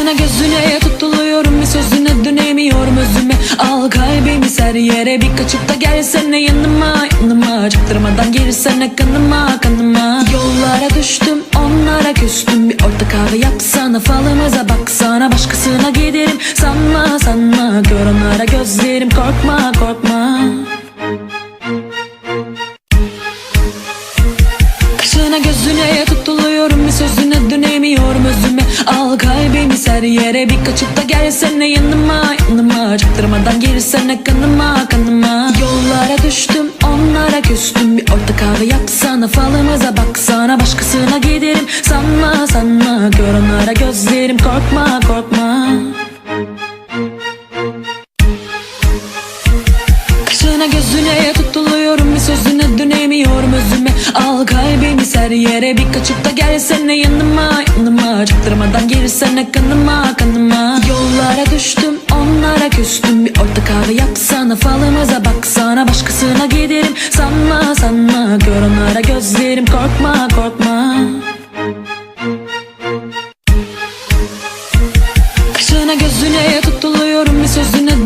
Kaşına gözüne tutuluyorum bir sözüne dönemiyorum özüme. Al kalbimi ser yere bir kaçıp da gelsene yanıma. Yanıma Çaktırmadan girsene kanıma kanıma. Yollara düştüm onlara küstüm. Bir orta kahve yapsana falımıza baksana. Başkasına giderim sanma sanma. Gör onlara gözlerim korkma korkma. Kaşına gözüne tutuluyorum bir sözüne ser yere. Bir kaçıp da gelsene yanıma yanıma. Çaktırmadan girsene kanıma kanıma. Yollara düştüm onlara küstüm. Bir orta kahve yapsana falımıza baksana. Başkasına giderim sanma sanma. Gör onlara gözlerim korkma korkma. Kaşına gözüne tutuluyorum bir sözüne dönemiyorum özüme. Al kalbimi ser yere bir kaçıp da gelsene yanıma sen girsene kanıma kanıma. Yollara düştüm onlara küstüm. Bir orta kahve yapsana falımıza baksana Başkasına giderim. Sanma sanma Gör onlara gözlerim. Korkma korkma. Kaşına gözüne tutuluyorum bir sözüne